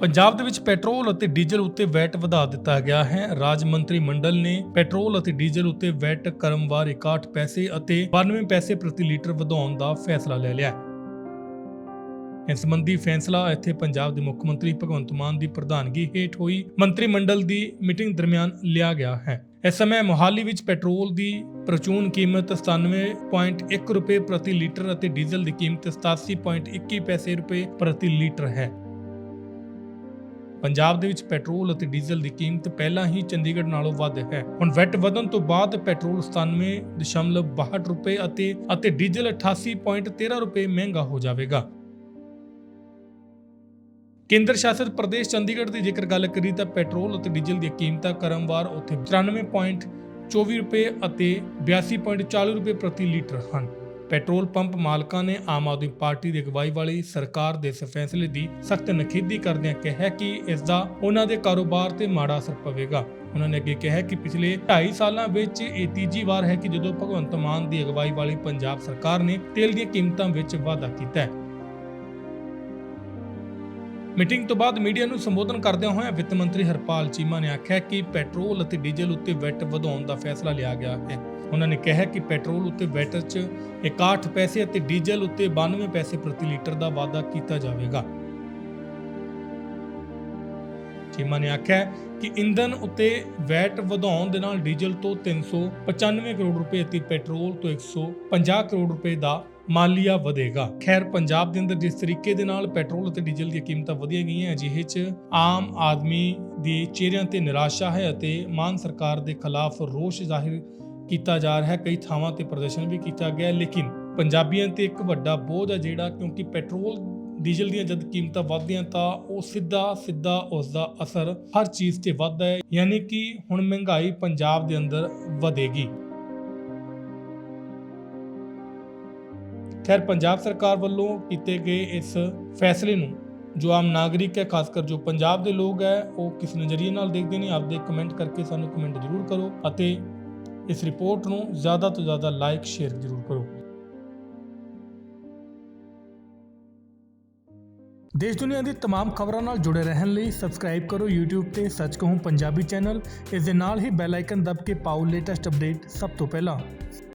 ਪੰਜਾਬ ਦੇ ਵਿੱਚ ਪੈਟਰੋਲ ਅਤੇ ਡੀਜ਼ਲ ਉੱਤੇ ਵੈਟ ਵਧਾ ਦਿੱਤਾ ਗਿਆ ਹੈ। ਰਾਜ ਮੰਤਰੀ ਮੰਡਲ ਨੇ ਪੈਟਰੋਲ ਅਤੇ ਡੀਜ਼ਲ ਉੱਤੇ ਵੈਟ ਕਰਮਵਾਰ 61 ਪੈਸੇ ਅਤੇ 92 ਪੈਸੇ ਪ੍ਰਤੀ ਲੀਟਰ ਵਧਾਉਣ ਦਾ ਫੈਸਲਾ ਲੈ ਲਿਆ ਇਸ ਸੰਬੰਧੀ ਫੈਸਲਾ ਇੱਥੇ ਪੰਜਾਬ ਦੇ ਮੁੱਖ ਮੰਤਰੀ ਭਗਵੰਤ ਮਾਨ ਦੀ ਪ੍ਰਧਾਨਗੀ ਹੇਠ ਹੋਈ ਮੰਤਰੀ ਮੰਡਲ ਦੀ ਮੀਟਿੰਗ ਦਰਮਿਆਨ ਲਿਆ ਗਿਆ ਹੈ। ਇਸ ਸਮੇਂ ਮੋਹਾਲੀ ਵਿੱਚ ਪੈਟਰੋਲ ਦੀ ਪ੍ਰਚੂਨ ਕੀਮਤ 97.1 ਰੁਪਏ ਪ੍ਰਤੀ ਲੀਟਰ ਅਤੇ ਡੀਜ਼ਲ ਦੀ ਕੀਮਤ 87.21 ਪੈਸੇ ਰੁਪਏ ਪ੍ਰਤੀ ਲੀਟਰ ਹੈ। ਪੰਜਾਬ ਦੇ ਵਿੱਚ ਪੈਟਰੋਲ ਅਤੇ ਡੀਜ਼ਲ ਦੀ ਕੀਮਤ ਪਹਿਲਾਂ ਹੀ ਚੰਡੀਗੜ੍ਹ ਨਾਲੋਂ ਵੱਧ ਹੈ। ਹੁਣ ਵੈਟ ਵਧਣ ਤੋਂ ਬਾਅਦ ਪੈਟਰੋਲ 97.62 ਰੁਪਏ ਅਤੇ ਅਤੇ ਡੀਜ਼ਲ 88.13 ਰੁਪਏ ਮਹਿੰਗਾ ਹੋ ਜਾਵੇਗਾ। ਕੇਂਦਰ ਸ਼ਾਸਿਤ ਪ੍ਰਦੇਸ਼ ਚੰਡੀਗੜ੍ਹ ਦੀ ਜੇਕਰ ਗੱਲ ਕਰੀ ਤਾਂ ਪੈਟਰੋਲ ਅਤੇ ਡੀਜ਼ਲ ਦੀਆਂ ਕੀਮਤਾਂ ਕਰਮਵਾਰ ਉੱਥੇ 94.24 ਰੁਪਏ ਅਤੇ 82.40 ਰੁਪਏ ਪ੍ਰਤੀ ਲੀਟਰ ਹਨ। ਪੈਟਰੋਲ ਪੰਪ ਮਾਲਕਾਂ ਨੇ ਆਮ ਆਦਮੀ ਪਾਰਟੀ ਦੀ ਅਗਵਾਈ ਵਾਲੀ ਸਰਕਾਰ ਦੇ ਇਸ ਫੈਸਲੇ ਦੀ ਸਖਤ ਨਖੇਦੀ ਕਰਦਿਆਂ ਕਿਹਾ ਕਿ ਇਸ ਦਾ ਉਹਨਾਂ ਦੇ ਕਾਰੋਬਾਰ ਤੇ ਮਾੜਾ ਅਸਰ ਪਵੇਗਾ। ਉਹਨਾਂ ਨੇ ਅੱਗੇ ਕਿਹਾ ਕਿ ਪਿਛਲੇ 2.5 ਸਾਲਾਂ ਵਿੱਚ ਇਹ ਤੀਜੀ ਵਾਰ ਹੈ ਕਿ ਜਦੋਂ ਭਗਵੰਤ ਮਾਨ ਦੀ ਅਗਵਾਈ ਵਾਲੀ ਪੰਜਾਬ ਸਰਕਾਰ ਨੇ ਤੇਲ ਦੀਆਂ ਕੀਮਤਾਂ ਵਿੱਚ ਵਾਧਾ ਕੀਤਾ ਹੈ ਮੀਟਿੰਗ ਤੋਂ ਬਾਅਦ ਮੀਡੀਆ ਨੂੰ ਸੰਬੋਧਨ ਕਰਦਿਆਂ ਹੋਇਆਂ ਵਿੱਤ ਮੰਤਰੀ ਹਰਪਾਲ ਚੀਮਾ ਨੇ ਆਖਿਆ ਕਿ ਪੈਟਰੋਲ ਅਤੇ ਡੀਜ਼ਲ ਉੱਤੇ ਵੈਟ ਵਧਾਉਣ ਦਾ ਫੈਸਲਾ ਲਿਆ ਗਿਆ ਹੈ। ਉਹਨਾਂ ਨੇ ਕਿਹਾ ਕਿ ਪੈਟਰੋਲ ਉੱਤੇ ਵੈਟ 'ਚ 61 ਪੈਸੇ ਅਤੇ ਡੀਜ਼ਲ ਉੱਤੇ 92 ਪੈਸੇ ਪ੍ਰਤੀ ਲੀਟਰ ਦਾ ਵਾਧਾ ਕੀਤਾ ਜਾਵੇਗਾ। ਚੀਮਾ ਨੇ ਆਖਿਆ ਕਿ ਇੰਧਨ ਉੱਤੇ ਵੈਟ ਵਧਾਉਣ ਦੇ ਨਾਲ ਡੀਜ਼ਲ ਤੋਂ 395 ਕਰੋੜ ਰੁਪਏ ਅਤੇ ਪੈਟਰੋਲ ਤੋਂ 150 ਕਰੋੜ ਰੁਪਏ ਦਾ ਮਾਲੀਆ ਵਧੇਗਾ। ਖੈਰ, ਪੰਜਾਬ ਦੇ ਅੰਦਰ ਜਿਸ ਤਰੀਕੇ ਦੇ ਨਾਲ ਪੈਟਰੋਲ ਅਤੇ ਡੀਜ਼ਲ ਦੀਆਂ ਕੀਮਤਾਂ ਵਧੀਆਂ ਗਈਆਂ, ਅਜਿਹੇ 'ਚ ਆਮ ਆਦਮੀ ਦੇ ਚਿਹਰਿਆਂ ਤੇ ਨਿਰਾਸ਼ਾ ਹੈ ਅਤੇ ਮਾਨ ਸਰਕਾਰ ਦੇ ਖਿਲਾਫ ਰੋਸ਼ ਜ਼ਾਹਿਰ ਕੀਤਾ ਜਾ ਰਿਹਾ ਹੈ। ਕਈ ਥਾਵਾਂ ਤੇ ਪ੍ਰਦਰਸ਼ਨ ਵੀ ਕੀਤਾ ਗਿਆ, ਲੇਕਿਨ ਪੰਜਾਬੀਆਂ ਤੇ ਇੱਕ ਵੱਡਾ ਬੋਝ ਹੈ ਜਿਹੜਾ ਕਿਉਂਕਿ ਪੈਟਰੋਲ, ਡੀਜ਼ਲ ਦੀਆਂ ਜਦ ਕੀਮਤਾਂ ਵਧਦੀਆਂ ਤਾਂ ਉਹ ਸਿੱਧਾ ਸਿੱਧਾ ਉਸ ਦਾ ਅਸਰ ਹਰ ਚੀਜ਼ ਤੇ ਵੱਧਦਾ ਹੈ। ਯਾਨੀ ਕਿ ਹੁਣ ਮਹਿੰਗਾਈ ਪੰਜਾਬ ਦੇ ਅੰਦਰ ਵਧੇਗੀ। ਖੈਰ ਪੰਜਾਬ ਸਰਕਾਰ ਵੱਲੋਂ ਕੀਤੇ ਗਏ ਇਸ ਫੈਸਲੇ ਨੂੰ ਜੋ ਆਮ ਨਾਗਰਿਕ ਹੈ ਖਾਸ ਕਰ ਜੋ ਪੰਜਾਬ ਦੇ ਲੋਕ ਹੈ ਉਹ ਕਿਸ ਨਜ਼ਰੀਏ ਨਾਲ ਦੇਖਦੇ ਨੇ ਆਪਦੇ ਕਮੈਂਟ ਕਰਕੇ ਸਾਨੂੰ ਕਮੈਂਟ ਜ਼ਰੂਰ ਕਰੋ ਅਤੇ ਇਸ ਰਿਪੋਰਟ ਨੂੰ ਜ਼ਿਆਦਾ ਤੋਂ ਜ਼ਿਆਦਾ ਲਾਈਕ ਸ਼ੇਅਰ ਜ਼ਰੂਰ ਕਰੋ ਦੇਸ਼ ਦੁਨੀਆ ਦੀ तमाम ਖਬਰਾਂ ਨਾਲ ਜੁੜੇ ਰਹਿਣ ਲਈ ਸਬਸਕ੍ਰਾਈਬ ਕਰੋ YouTube ਤੇ ਸੱਚ ਕਹੂੰ ਪੰਜਾਬੀ ਚੈਨਲ ਇਸ ਦੇ ਨਾਲ ਹੀ ਬੈਲ ਆਈਕਨ ਦਬ ਕੇ ਪਾਓ ਲੇਟੈਸਟ ਅਪਡੇਟ ਸਭ ਤੋਂ ਪਹਿਲਾਂ